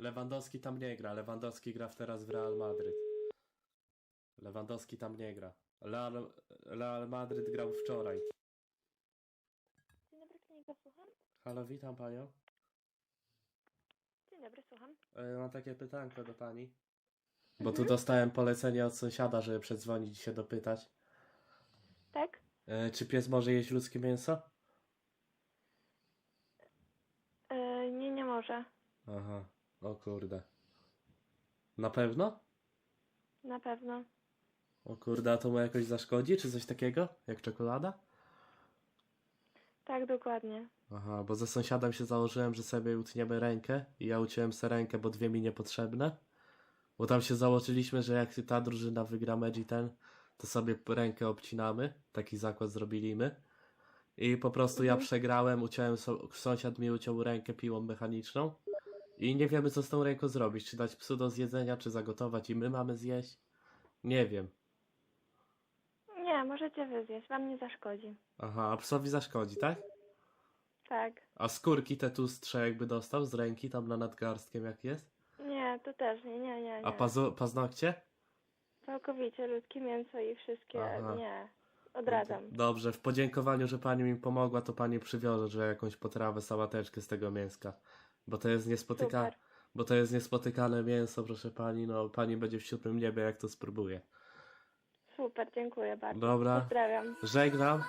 Lewandowski tam nie gra. Lewandowski gra w teraz w Real Madryt. Lewandowski tam nie gra. Real, Real Madryt grał wczoraj. Dzień dobry, klinika, słucham. Halo, witam panią. Dzień dobry, słucham. E, Mam takie pytanko do pani. Bo tu dostałem polecenie od sąsiada, żeby przedzwonić i się dopytać. Tak? E, Czy pies może jeść ludzkie mięso? E, nie, nie może. Aha, o kurde. Na pewno? Na pewno. O kurde, a to mu jakoś zaszkodzi, czy coś takiego? Jak czekolada? Tak, dokładnie. Aha, bo ze sąsiadem się założyłem, że sobie utniemy rękę i ja uciąłem sobie rękę, bo dwie mi niepotrzebne. Bo tam się założyliśmy, że jak ta drużyna wygra mecz i ten, to sobie rękę obcinamy. Taki zakład zrobiliśmy. I po prostu ja Mhm. przegrałem, uciąłem, so, sąsiad mi uciął rękę piłą mechaniczną. I nie wiemy co z tą ręką zrobić. Czy dać psu do zjedzenia, czy zagotować i my mamy zjeść? Nie wiem. Nie, możecie wy zjeść, wam nie zaszkodzi. Aha, a psowi zaszkodzi, tak? Tak. A skórki te tłustrze jakby dostał z ręki, tam na nadgarstkiem jak jest? Nie, to też nie, nie, nie. A nie. pazu- paznokcie? Całkowicie ludzkie mięso i wszystkie, Aha. nie. Odradzam. Dobrze, w podziękowaniu, że pani mi pomogła, to pani przywiozę, że jakąś potrawę, sałateczkę z tego mięska. Bo to jest niespotyka... Super. Bo to jest niespotykane mięso, proszę pani, no pani będzie w siódmym niebie, jak to spróbuje. Super, dziękuję bardzo. Dobra, Pozdrawiam. żegnam.